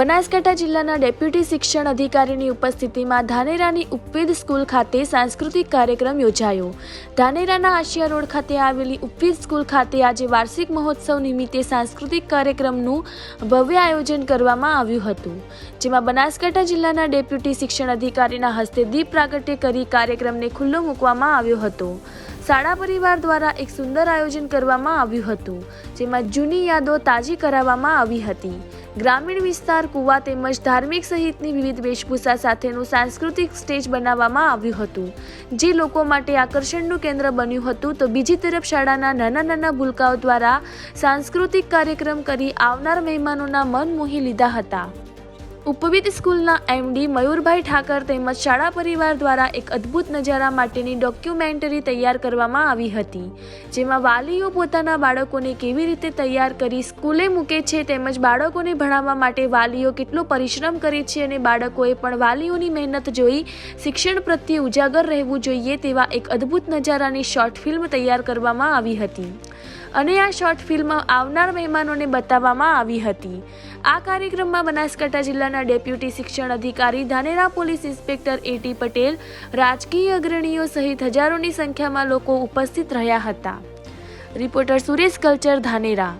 બનાસકાંઠા જિલ્લાના ડેપ્યુટી શિક્ષણ અધિકારીની ઉપસ્થિતિમાં ધાનેરાની ઉપવેદ સ્કૂલ ખાતે સાંસ્કૃતિક કાર્યક્રમ યોજાયો. ધાનેરાના આશિયા રોડ ખાતે આવેલી ઉપવેદ સ્કૂલ ખાતે આજે વાર્ષિક મહોત્સવ નિમિત્તે સાંસ્કૃતિક કાર્યક્રમનું ભવ્ય આયોજન કરવામાં આવ્યું હતું. જેમાં બનાસકાંઠા જિલ્લાના ડેપ્યુટી શિક્ષણ અધિકારીના હસ્તે દીપ પ્રાગટ્ય કરી કાર્યક્રમને ખુલ્લો મૂકવામાં આવ્યો હતો. શાળા પરિવાર દ્વારા એક સુંદર આયોજન કરવામાં આવ્યું હતું, જેમાં જૂની યાદો તાજી કરાવવામાં આવી હતી. ગ્રામીણ વિસ્તાર કુવા તેમજ ધાર્મિક સહિતની વિવિધ વેશભૂષા સાથેનું સાંસ્કૃતિક સ્ટેજ બનાવવામાં આવ્યું હતું. જે લોકો માટે આકર્ષણનું કેન્દ્ર બન્યું હતું તો બીજી તરફ શાળાના નાના નાના ભૂલકાઓ દ્વારા સાંસ્કૃતિક કાર્યક્રમ કરી આવનાર મહેમાનોના મન મોહી લીધા હતા. ઉપવિધ સ્કૂલના એમડી મયુરભાઈ ઠાકર તેમજ શાળા પરિવાર દ્વારા એક અદ્ભુત નજારા માટેની ડોક્યુમેન્ટરી તૈયાર કરવામાં આવી હતી, જેમાં વાલીઓ પોતાના બાળકોને કેવી રીતે તૈયાર કરી સ્કૂલે મૂકે છે તેમજ બાળકોને ભણાવવા માટે વાલીઓ કેટલો પરિશ્રમ કરે છે અને બાળકોએ પણ વાલીઓની મહેનત જોઈ શિક્ષણ પ્રત્યે ઉજાગર રહેવું જોઈએ તેવા એક અદ્ભુત નજારાની શોર્ટ ફિલ્મ તૈયાર કરવામાં આવી હતી. અને આ શોર્ટ ફિલ્મ આવનાર મહેમાનોને બતાવવામાં આવી હતી. આ કાર્યક્રમમાં બનાસકાંઠા જિલ્લાના ડેપ્યુટી શિક્ષણ અધિકારી, Dhanera police inspector A T Patel, રાજકીય અગ્રણીઓ સહિત હજારોની સંખ્યામાં લોકો ઉપસ્થિત રહ્યા હતા. રિપોર્ટર સુરેશ કલ્ચર, ધાનેરા.